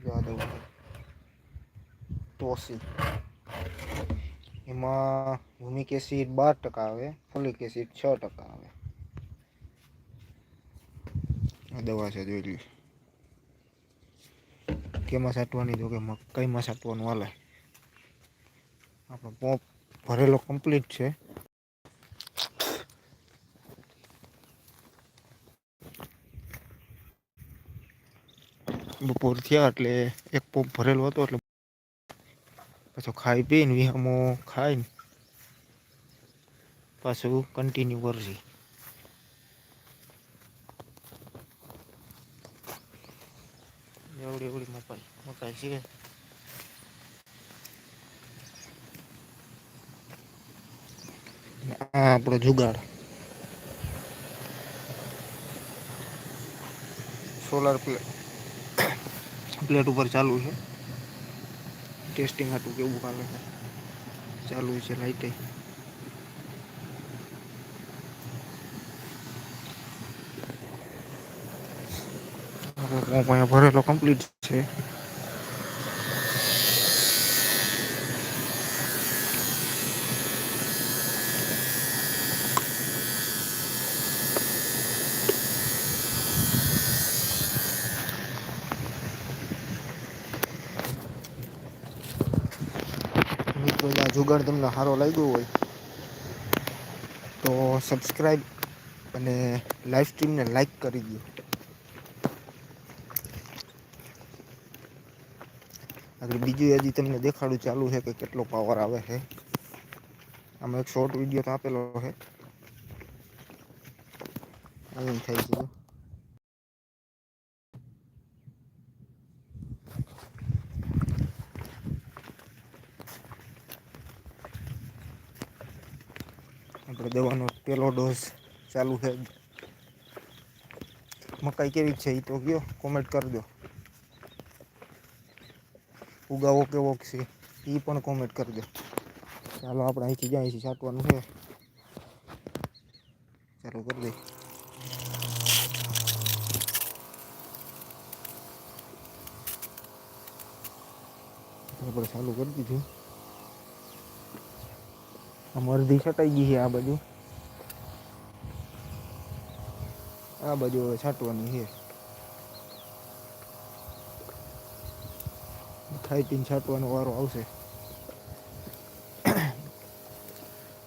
જવા તોસી એમાં ભૂમિક એસિડ બાર ટકા આવે ફોલિક એસિડ છ ટકા આવે આ દવા છે જોઈ લઈએ કેમાં સાટવાની તો કે કઈમાં સાટવાનું હાલે આપણો પોપ ભરેલો કમ્પ્લીટ છે બપોર થયા એટલે એક પોપ ભરેલો હતો એટલે પાછો ખાઈ પીને વિહામો ખાઈને પાછું કન્ટિન્યુ કરશે. એવડી એવડી મકાઈ મકાઈ છે. આ આપણો જુગાડ. સોલાર પ્લેટ પ્લેટ ઉપર ચાલુ છે. ટેસ્ટિંગ હતું કેવું કાલે છે. ચાલુ છે અહીંયા ભરેલો કમ્પ્લીટ છે. મિત્રો જો આ જુગાડ તમને સારો લાગ્યો હોય, તો સબસ્ક્રાઈબ અને લાઈવ સ્ટ્રીમને લાઈક કરી દો. આગળ બીજું હજી તમને દેખાડું ચાલુ છે કે કેટલો પાવર આવે છે. આમાં એક શોર્ટ વીડિયો તો આપેલો છે. એમ થાય છે. આપણે દવાનો પહેલો ડોઝ ચાલુ છે. મકાઈ કેવી છે એ તો કયો? કોમેન્ટ કરજો ઉગાવો કેવો છે એ પણ કોમેન્ટ કરજો ચાલો આપણે અહીંથી જાય અહીંથી છાંટવાનું છે. ચાલો કરી દઈએ. આપણે ચાલુ કરી દીધું. અડધી છટાઈ ગઈ છે આ બાજુ. આ બાજુ હવે છાંટવાની છે. થાઈટીન છાંટવાનો વારો આવશે.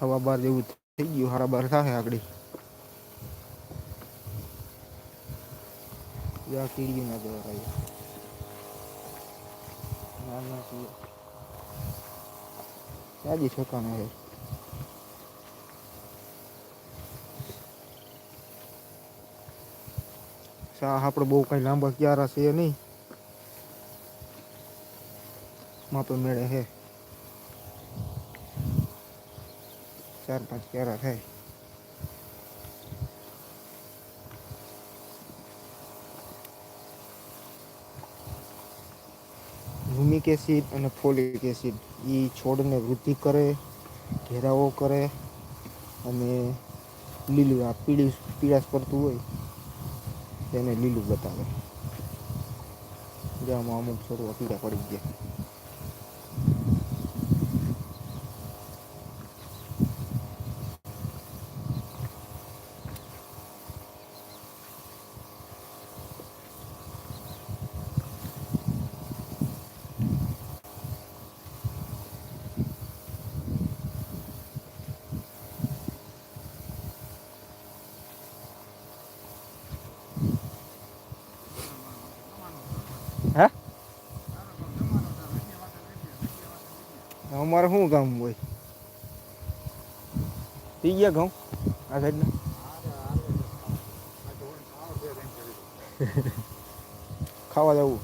હવા બાર જેવું થઈ ગયું, હારા બાર થાય આગળ. આ કીડી ના જવા રહ્યું ના ના સાજી ઠેકાણા છે. સા આપણે બહુ કઈ લાંબા ક્યારા છે નહીં. માપે મેળે હે. ચાર પાંચ ક્યારા થાય. ભૂમિક એસિડ અને ફોલિક એસિડ એ છોડને વૃદ્ધિ કરે, ઘેરાવો કરે અને લીલું આ પીળી પીળાશ પડતું હોય. તેને લીલું બતાવે. જેમાં અમુક છોડવા પીળા પડી ગયા હે અમારે શું કામ હોય? પી ગયા ઘઉં? આ સાઈડના? ખાવા જવું.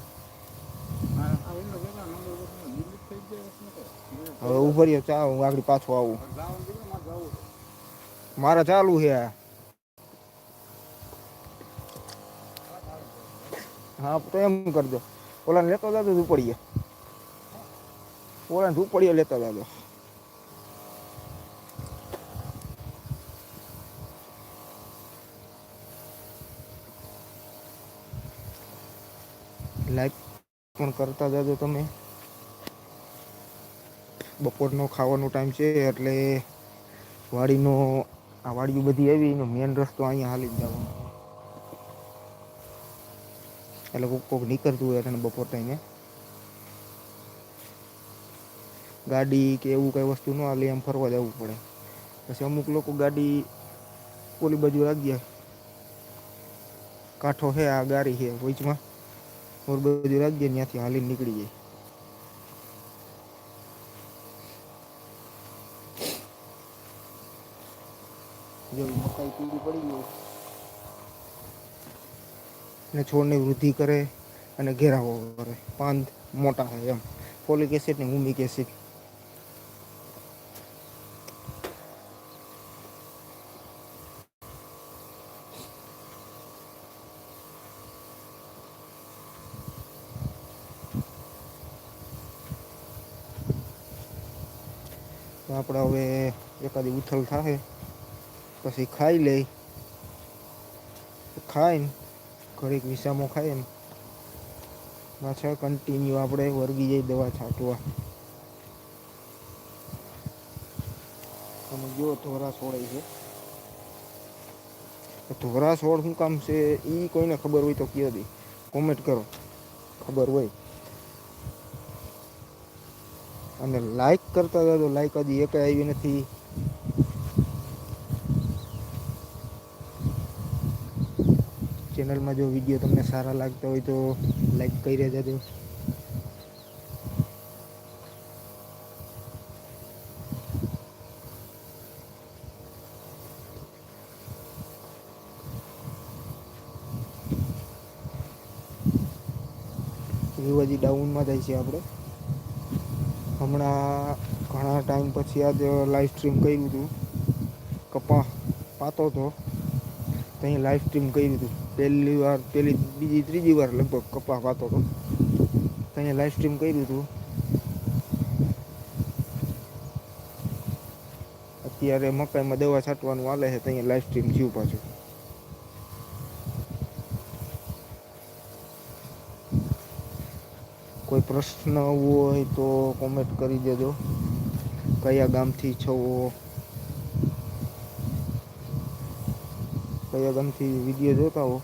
હવે ઉભરીએ ચા હું આગળ પાછું આવું. મારે ચાલુ છે હા, તો એમ કરજો ઓલાને લેતો જાતો ઝૂંપડીએ ઓલાને ધૂપડીઓ લેતા જાજો લાઈક પણ કરતા જાજો તમે. બપોરનો ખાવાનો ટાઈમ છે એટલે વાડીનો, આ વાડીઓ બધી આવી એનો મેન રસ્તો અહીંયા હાલી જ જવાનો. એટલે કોક કોક નીકળતું હોય અને બપોર ટાઈને ગાડી કે એવું કઈ વસ્તુ ન હાલે, એમ ફરવા જવું પડે. પછી અમુક લોકો ગાડી ઓલી બાજુ રાખજે કાંઠો હે, આ ગાડી છે વચમાં. ઓર બાજુ રાખજે ત્યાંથી હાલીને નીકળી જાય જો મકાઈ પીળી પડી ગઈ અને છોડની વૃદ્ધિ કરે અને ઘેરાવો કરે. પાન મોટા થાય એમ. ફોલિક એસિડ ને હુમિક એસિડ. આપણે હવે એકાદી ઉથલ થાય પછી ખાઈ લઈ. ખાઈને ઘડીક વિસામો ખાય ને પાછા કન્ટિન્યુ આપણે વર્ગી જઈ દવા છાંટવા. તમે જો ધોરા છોડાય છે. ધોરા છોડ શું કામ છે એ કોઈને ખબર હોય તો કહો દી. કોમેન્ટ કરો. ખબર હોય. અને લાઈક કરતા હતા તો લાઈક હજી એક આવી નથી. ચેનલમાં જો વીડિયો તમને સારા લાગતા હોય તો લાઈક કરી જજો. વ્યૂ હજી ડાઉનમાં જાય છે આપણે હમણાં ઘણા ટાઈમ પછી આજ લાઈવ સ્ટ્રીમ કર્યું હતું. કપા પાતો હતો. ત્યાં લાઈવ સ્ટ્રીમ કર્યું હતું. પહેલી વાર, પહેલી, બીજી, ત્રીજી વાર લગભગ કપા પાતો હતો. ત્યાં લાઈવ સ્ટ્રીમ કર્યું હતું. અત્યારે મકાઈમાં દવા છાંટવાનું હાલે છે ત્યાં લાઈવ સ્ટ્રીમ થયું પાછું. કોઈ પ્રશ્ન હોય તો કોમેન્ટ કરી દેજો. કયા ગામથી છો? કયા ગામથી વીડિયો જોતા હો?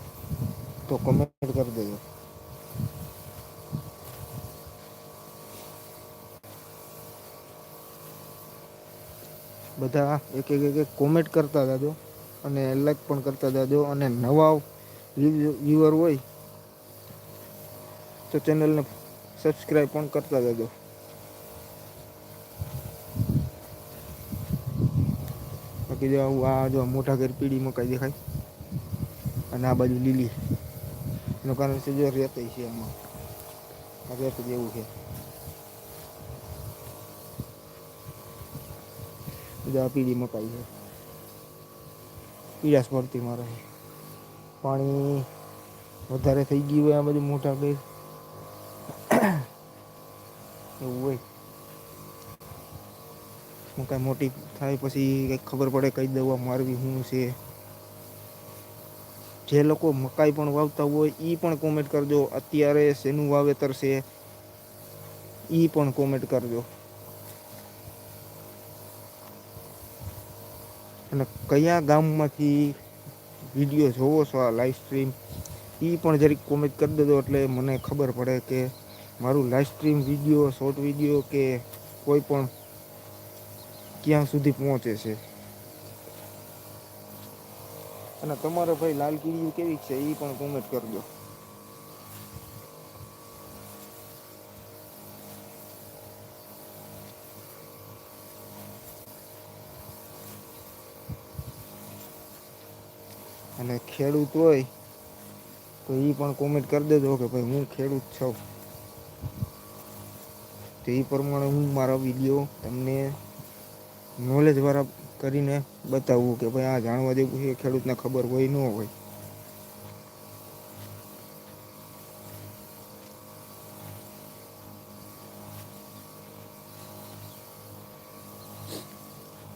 તો કોમેન્ટ કરી દેજો. બધા એક એક એક કોમેન્ટ કરતા જાજો અને લાઈક પણ કરતા જાજો અને નવા વ્યૂવર હોય તો ચેનલને સબસ્ક્રાઈબ પણ કરતા જજો બાકી જો આ જો મોટા ઘર પીળી મકાઈ દેખાય. અને આ બાજુ લીલી. એનું કારણ છે જો રેત છે આમાં રેત જેવું છે. આ પીળી મકાઈ છે. પીળાશ પડતી મારે. પાણી વધારે થઈ ગયું હોય આ બધું મોટા ઘર. એવું હોય. મકાઈ મોટી થાય પછી કંઈક ખબર પડે, કઈ દવા મારવી, શું છે? જે લોકો મકાઈ પણ વાવતા હોય એ પણ કોમેન્ટ કરજો. અત્યારે શેનું વાવેતર છે એ પણ કોમેન્ટ કરજો. અને કયા ગામમાંથી વીડિયો જોવો છો આ લાઈવ સ્ટ્રીમ એ પણ જરીક કોમેન્ટ કરી દેજો એટલે મને ખબર પડે કે મારું live stream video short video કે કોઈ પણ ક્યાં સુધી પહોંચે છે. અને તમારે ભાઈ લાલ કીડીયું કેવી છે એ પણ કોમેન્ટ કરજો. અને ખેડૂત હોય તો એ પણ કોમેન્ટ કરી દેજો કે ભાઈ હું ખેડૂત છું. તો એ પ્રમાણે હું મારા વીડિયો તમને નોલેજ વાળા કરીને બતાવવું કે ભાઈ આ જાણવા જેવું છે ખેડૂતને ખબર હોય, ન હોય.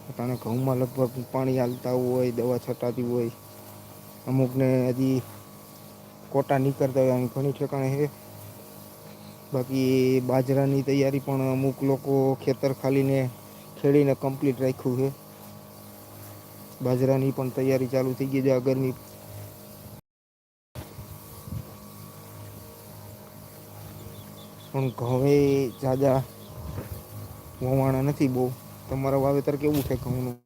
પોતાને ઘઉંમાં લગભગ પાણી હાલતા હોય, દવા છટાતી હોય. અમુકને હજી કોટા નીકળતા હોય ઘણી ઠેકાણે છે. બાકી બાજરાની તૈયારી પણ અમુક લોકો ખેતર ખાલીને ખેડીને કમ્પ્લીટ રાખ્યું છે. બાજરાની પણ તૈયારી ચાલુ થઈ ગઈ છે, આ ગરમી. પણ ઘઉં જાજા વવાણા નથી બહુ. તમારા વાવેતર કેવું છે ઘઉંનું?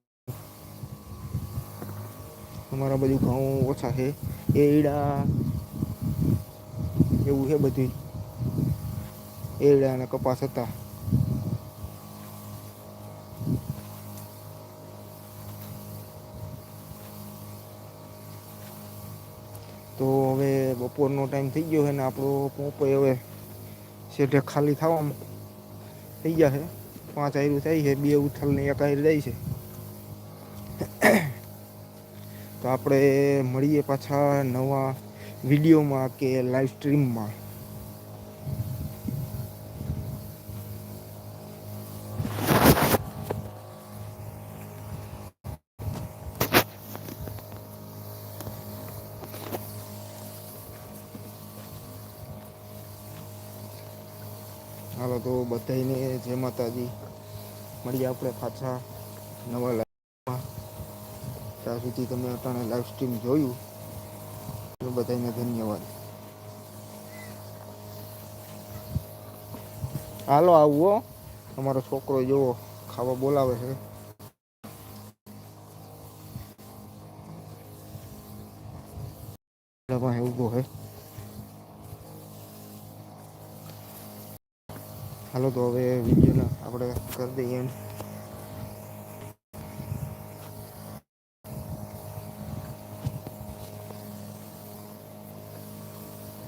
અમારા બધું ઘઉં ઓછા છે. એડા એવું છે બધું. એરડા અને કપાસ હતા તો હવે બપોરનો ટાઈમ થઈ ગયો છે ને આપણો પોપો હવે. શેઠે ખાલી થવામાં થઈ ગયા છે. પાંચ આયરું થાય છે, બે ઉથલને એક આયર જાય છે. તો આપણે મળીએ પાછા નવા વિડીયોમાં કે લાઈવ સ્ટ્રીમમાં હાલો તો બધાને જય માતાજી. મળીએ આપણે પાછા નવા લાઈવમાં ત્યાં સુધી તમે અટાણે લાઈવ સ્ટ્રીમ જોયું. બધાને ધન્યવાદ. હાલો આવો. તમારો છોકરો જેવો, ખાવા બોલાવે છે. ઊભો છે. હાલો તો હવે વિડીયોને આપણે કરી દઈએ એન્ડ